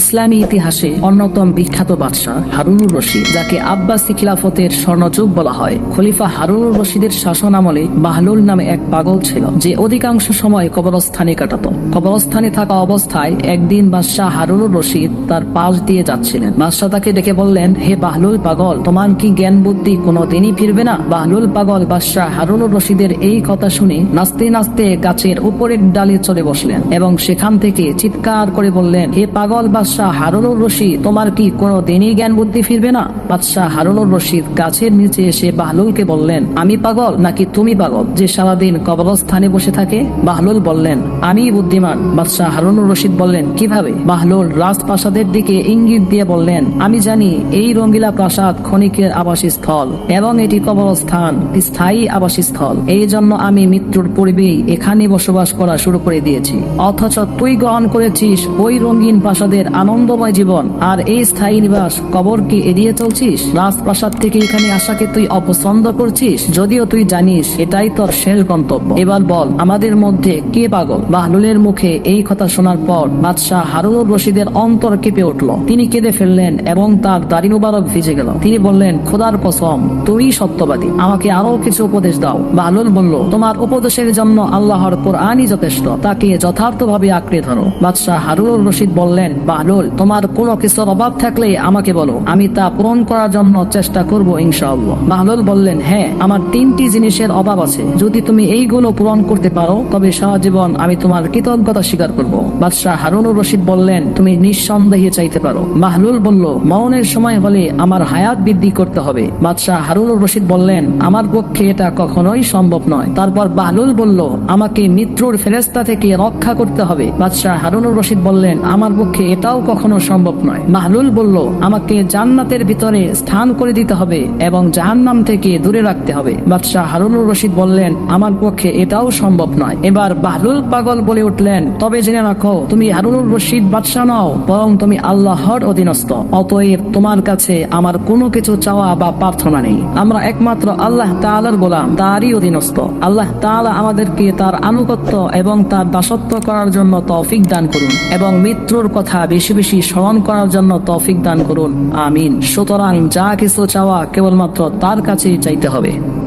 ইসলামী ইতিহাসে অন্যতম বিখ্যাত বাদশাহ হারুনুর রশিদ, যাকে আব্বাসি খিলাফতের স্বর্ণযুগ বলা হয়। খলিফা হারুনুর রশিদের শাসন আমলে বাহলুল নামে এক পাগল ছিল, যে অধিকাংশ সময় কবরস্থানে কাটাত। কবরস্থানে থাকা অবস্থায় একদিন বাদশাহ হারুনুর রশিদ তার পাশ দিয়ে যাচ্ছিলেন। বাদশাহ তাকে ডেকে বললেন, হে বাহলুল পাগল, তোমার কি জ্ঞান বুদ্ধি কোনো দিনই ফিরবে না? বাহলুল পাগল বাদশাহ হারুনুর রশিদের এই কথা শুনে নাচতে নাচতে গাছের উপরের ডালে চলে বসলেন এবং সেখান থেকে চিৎকার করে বললেন, হে পাগল বাদশাহ হারুনুর রশিদ, তোমার কি কোনো দিনই জ্ঞান বুদ্ধি ফিরবে না? বাদশাহ হারুনুর রশিদ গাছের নিচে এসে বাহলুলকে বললেন, আমি পাগল নাকি তুমি পাগল যে সারাদিন কবরস্থানে বসে থাকে? বাহলুল বললেন, আমি বুদ্ধিমান। বাদশাহ হারুনুর রশিদ বললেন, কীভাবে? বাহলুল রাজপ্রাসাদের দিকে ইঙ্গিত দিয়ে বললেন, আমি জানি এই রঙ্গিলা প্রাসাদ ক্ষণিকের আবাসস্থল এবং এটি কবরস্থান, স্থায়ী আবাসস্থল। এই জন্য আমি মৃত্যুর পূর্বেই এখানে বসবাস করা শুরু করে দিয়েছি। অথচ তুই গ্রহণ করেছিস ওই রঙিন প্রাসাদের আনন্দময় জীবন। আর এই স্থায়ী নিবাস কবরকে এড়িয়ে চলছিস? রাজপ্রাসাদ থেকে এখানে আসাকে তুই অপছন্দ করছিস? যদিও তুই জানিস, এটাই তোর শেষ গন্তব্য। এবার বল, আমাদের মধ্যে কে পাগল? বাহলুলের মুখে এই কথা শোনার পর বাদশাহ হারুনুর রশিদের অন্তর কেঁপে উঠল। তিনি কেঁদে ফেললেন এবং তার দাড়ি মুবারক ভিজে গেল। তিনি বললেন, খোদার কসম, তুই সত্যবাদী। আমাকে আরও কিছু উপদেশ দাও। বাহলুল বলল, তোমার উপদেশের জন্য আল্লাহর কোরআনই যথেষ্ট। তাকে যথার্থভাবে আঁকড়ে ধরো। বাদশাহ হারুনুর রশিদ বললেন বাহলুল তোমার কোনো কিছুর অভাব থাকলে আমাকে বলো। আমি তা পূরণ করার জন্য চেষ্টা করব ইনশাআল্লাহ। বাহলুল বললেন হ্যাঁ আমার তিনটি জিনিসের অভাব আছে। যদি তুমি এইগুলো পূরণ করতে পারো, তবে সারা আমি তোমার কৃতজ্ঞতা স্বীকার করব। বাদশাহ হারুনুর রশিদ বললেন, তুমি নিঃসন্দেহে চাইতে পারো। মাহলুল বলল মৌনের সময় হলে আমার হায়াত বৃদ্ধি করতে হবে। বাদশাহ হারুনুর রশিদ বললেন, আমার পক্ষে এটা কখনোই সম্ভব নয়। তারপর বাহলুল বলল, আমাকে মৃত্যুর ফেরেস্তা থেকে রক্ষা করতে হবে। বাদশাহ হারুনুর রশিদ বললেন, আমার পক্ষে এটাও কখনো সম্ভব নয়। মাহলুল বলল, আমাকে জান্নাতের ভিতরে স্থান করে দিতে হবে এবং জাহান্নাম থেকে দূরে রাখতে হবে। বাদশাহ হারুনুর রশিদ বললেন, আমার পক্ষে এটাও সম্ভব নয়। এবার বাহলুল পাগল বলে উঠলেন, তবে জেনে রাখো, তুমি হারুনুর রশিদ বাদশাহ নও, বরং তুমি আল্লাহর অধীনস্থ। অতএব তোমার কাছে আমার কোনো কিছু চাওয়া বা প্রার্থনা নেই। আমরা একমাত্র আল্লাহ তালার গোলাম, তারই অধীনস্থ। আল্লাহ তাআলা আমাদেরকে তার আনুগত্য এবং তার দাসত্ব করার জন্য তৌফিক দান করুন এবং মৃত্যুর কথা বেশি বেশি স্মরণ করার জন্য তফিক দান করুন। আমিন। সুতরাং যা কিছু চাওয়া কেবলমাত্র তার কাছেই চাইতে হবে।